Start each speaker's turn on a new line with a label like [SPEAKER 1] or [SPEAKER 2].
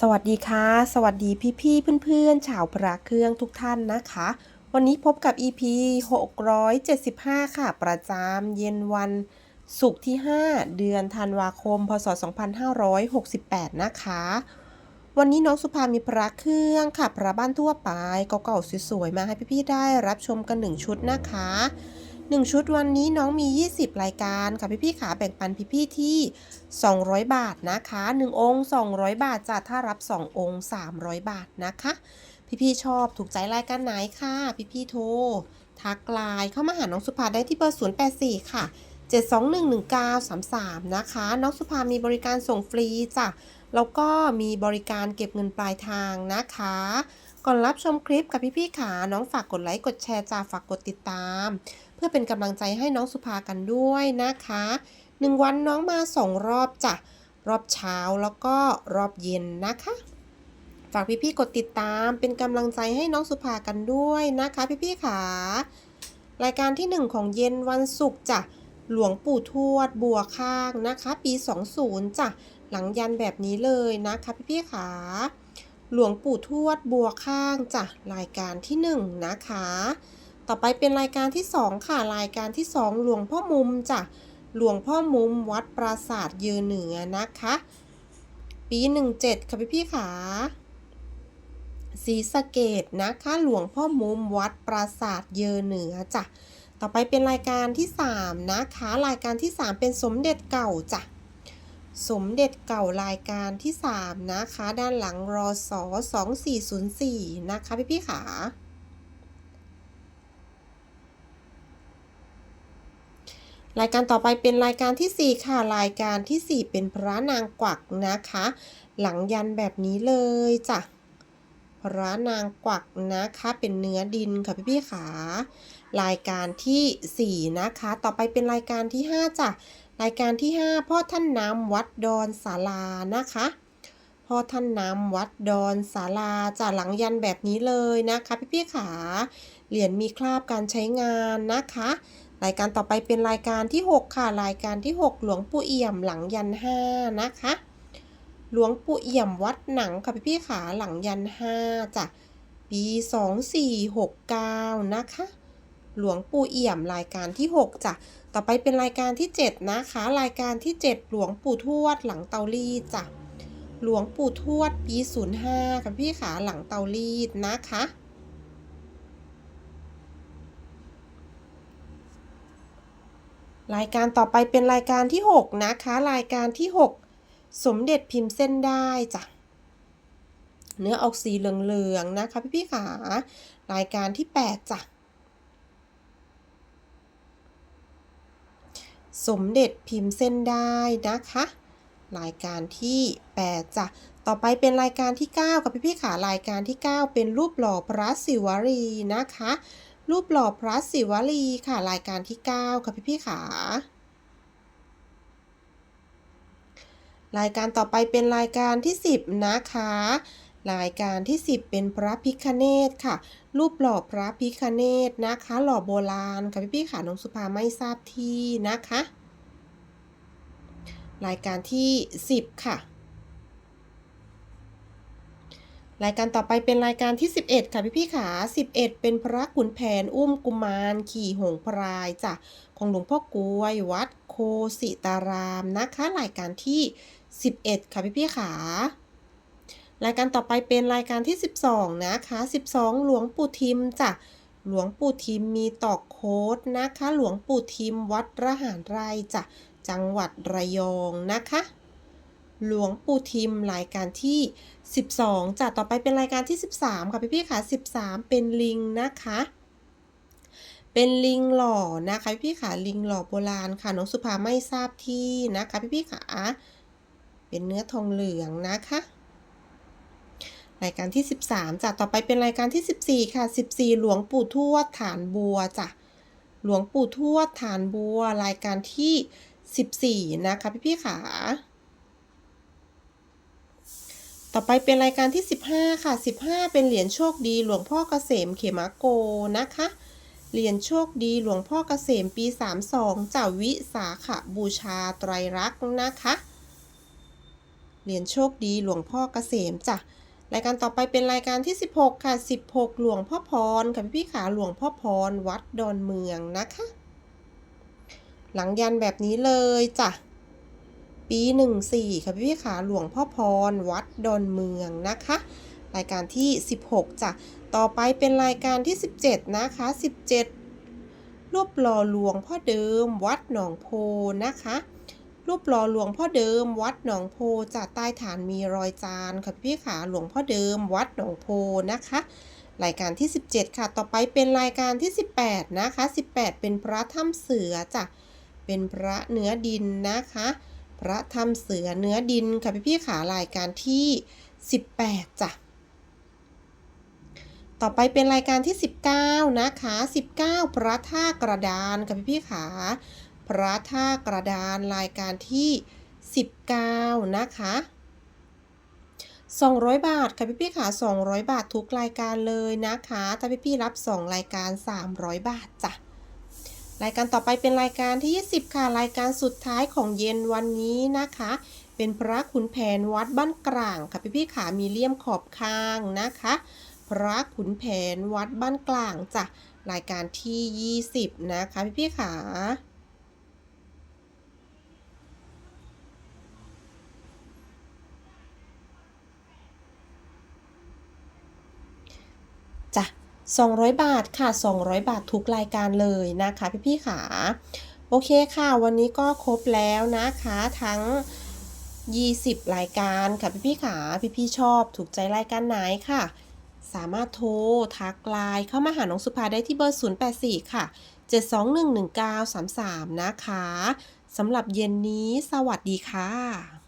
[SPEAKER 1] สวัสดีค่ะ สวัสดีพี่ๆเพื่อนๆชาวพระเครื่องทุกท่านนะคะ วันนี้พบกับ EP 675 ค่ะ ประจำเย็นวันศุกร์ที่ 5 เดือนธันวาคม พศ 2568 นะคะ วันนี้น้องสุภามีพระเครื่องค่ะ พระบ้านทั่วไปเก่าๆสวยๆ มาให้พี่ๆได้รับชมกัน1ชุดนะคะ 1 ชุดวันนี้น้องมี 20 รายการค่ะพี่ๆขาแบ่งปันพี่ๆที่ 200 บาทนะคะ 1 องค์ 200 บาทจะถ้ารับ 2 องค์ 300 บาทนะคะ พี่ๆชอบถูกใจรายการไหนค่ะ พี่ๆโทรทักไลน์เข้ามาหาน้องสุภาได้ที่เบอร์ 084 ค่ะ 7211933 นะคะ น้องสุภามีบริการส่งฟรีจ้ะแล้วก็มีบริการเก็บเงินปลายทางนะคะ ก่อนรับชมคลิปกับพี่ๆขาน้องฝากกดไลค์กดแชร์จ้าฝากกดติดตาม เพื่อเป็นกำลังใจให้น้องสุภากันด้วยนะคะหนึ่งวันน้องมาสองรอบจ้ะรอบเช้าแล้วก็รอบเย็นนะคะ ฝากพี่ๆกดติดตามเป็นกำลังใจให้น้องสุภากันด้วยนะคะ พี่ๆขารายการที่หนึ่งของเย็นวันศุกร์จ้ะหลวงปู่ทวดบัวข้างนะคะ ปี 20จ้ะหลังยันแบบนี้เลยนะคะ พี่ๆขา หลวงปู่ทวดบัวข้างจ้ะรายการที่หนึ่งนะคะ ต่อไปเป็นรายการที่สองค่ะ รายการที่สองหลวงพ่อมุมจ้ะหลวงพ่อมุมวัดปราสาทเยือเหนือนะคะ ปี 17 ค่ะพี่พี่ขาศรีสะเกดนะคะ หลวงพ่อมุมวัดปราสาทเยือเหนือจ้ะต่อไปเป็นรายการที่ 3 นะคะ รายการที่ 3 เป็นสมเด็จเก่าจ้ะ สมเด็จเก่ารายการที่ 3 นะคะ ด้านหลังรอสอ2404 นะคะ พี่พี่ขารายการต่อไปเป็นรายการที่ 4 ค่ะ รายการที่ 4 เป็นพระนางกวักนะคะ หลังยันแบบนี้เลยจ้ะพระนางกวักนะคะเป็นเนื้อดินค่ะพี่พี่ขารายการทีสี่4 นะคะ ต่อไปเป็นรายการที่ 5จ้ะ รายการที่ 5 พ่อท่านน้ำวัดดอนศาลานะคะ พ่อท่านน้ำวัดดอนศาลาจะหลังยันแบบนี้เลยนะคะพี่พี่ขาเหรียญมีคราบการใช้งานนะคะ รายการต่อไปเป็นรายการที่ 6 ค่ะ รายการที่ 6 หลวงปู่เอี่ยมหลังยัน 5 นะคะ หลวงปู่เอี่ยมวัดหนังค่ะพี่พี่ขาหลังยัน 5จ้ะปี 2469 นะคะ หลวงปู่เอี่ยมรายการที่ 6จ้ะต่อไปเป็นรายการที่ 7 นะคะ รายการที่ 7 หลวงปู่ทวดหลังเตารีดจ้ะหลวงปู่ทวดปี 05ค่ะพี่ขาหลังเตารีดนะคะรายการต่อไปเป็นรายการที่ 6 นะคะ รายการที่ 6 สมเด็จพิมพ์เส้นได้จ้ะเนื้อออกสีเหลืองๆนะคะพี่พี่ขารายการที่ 8จ้ะ สมเด็จพิมพ์เส้นได้นะคะ รายการที่ 8จ้ะต่อไปเป็นรายการที่ 9กับพี่พี่ขารายการที่ 9 เป็นรูปหล่อพระศิวลีนะคะ รูปหล่อพระศิวลีค่ะรายการที่ 9ค่ะพี่พี่ๆขารายการต่อไปเป็นรายการที่ 10 นะคะ รายการที่ 10 เป็นพระพิคเนตค่ะ รูปหล่อพระพิคเนตนะคะ หล่อโบราณค่ะพี่พี่ๆขาน้องสุภาไม่ทราบที่นะคะ รายการที่ 10 ค่ะ รายการต่อไปเป็นรายการที่ 11 ค่ะพี่พี่ๆขา 11 เป็นพระขุนแผนอุ้มกุมารขี่หงส์พรายจ้ะของหลวงพ่อกวย วัดโคสิตารามนะคะ รายการที่ 11 ค่ะพี่พี่ๆขา รายการต่อไปเป็นรายการที่ 12 นะคะ 12 หลวงปู่ทิมจ้ะหลวงปู่ทิมมีตอกโค้ดนะคะ หลวงปู่ทิมวัดระหารไรจ้ะจังหวัดระยองนะคะ หลวงปู่ทิมรายการที่ 12จ้ะต่อไปเป็นรายการที่ 13 ค่ะพี่พี่ค่ะ 13 เป็นลิงนะคะ เป็นลิงหล่อนะคะพี่พี่ค่ะลิงหล่อโบราณค่ะน้องสุภาไม่ทราบที่นะคะพี่พี่ค่ะเป็นเนื้อทองเหลืองนะคะ รายการที่ 13จ้ะต่อไปเป็นรายการที่ 14 ค่ะ 14 หลวงปู่ทวดฐานบัวจ้ะหลวงปู่ทวดฐานบัว รายการที่ 14 นะคะพี่พี่ๆค่ะต่อไปเป็นรายการที่ 15 ค่ะ 15 เป็นเหรียญโชคดีหลวงพ่อเกษมเขมาโกนะคะ เหรียญโชคดีหลวงพ่อเกษมปี 32เจ้าวิสาขบูชาไตรรักษ์นะคะ เหรียญโชคดีหลวงพ่อเกษมจ้ะ รายการต่อไปเป็นรายการที่ 16 ค่ะ 16 หลวงพ่อพรค่ะพี่ๆขาหลวงพ่อพรวัดดอนเมืองนะคะ หลังยันแบบนี้เลยจ้ะ ปี 14 ค่ะพี่ๆขาหลวงพ่อพรวัดดอนเมืองนะคะ รายการที่ 16จ้ะ ต่อไปเป็นรายการที่ 17 นะคะ 17 รูปหล่อหลวงพ่อเดิมวัดหนองโพนะคะ รูปหล่อหลวงพ่อเดิม วัดหนองโพจะใต้ฐานมีรอยจานค่ะพี่ขาหลวงพ่อเดิม วัดหนองโพนะคะ รายการที่ 17 ค่ะ ต่อไปเป็นรายการที่ 18 นะคะ 18 เป็นพระถ้ำเสือจ้ะเป็นพระเนื้อดินนะคะ พระถ้ำเสือเนื้อดินค่ะพี่ๆขารายการที่ 18จ้ะต่อไปเป็นรายการที่ 19 นะคะ 19 พระท่ากระดานค่ะพี่ๆขา พระท่ากระดานรายการที่ 19 นะคะ 200 บาทค่ะพี่ๆขา200 บาททุกรายการเลยนะคะ ถ้าพี่ๆรับ 2 รายการ 300 บาทจ้ะ รายการต่อไปเป็นรายการที่ 20 ค่ะ รายการสุดท้ายของเย็นวันนี้นะคะ เป็นพระขุนแผนวัดบ้านกลางค่ะพี่ๆขามีเลี่ยมขอบข้างนะคะ พระขุนแผนวัดบ้านกลางจ้ะ รายการที่ 20 นะคะพี่ๆขาจ้ะ 200 บาทค่ะ 200 บาททุกรายการเลยนะคะพี่ๆขาโอเคค่ะ วันนี้ก็ครบแล้วนะคะทั้ง 20 รายการค่ะพี่ๆขาพี่ๆชอบถูกใจรายการไหนค่ะ สามารถโทรทักไลน์เข้ามาหาน้องสุภาได้ที่เบอร์ 084 ค่ะ 7211933 นะคะสำหรับเย็นนี้สวัสดีค่ะ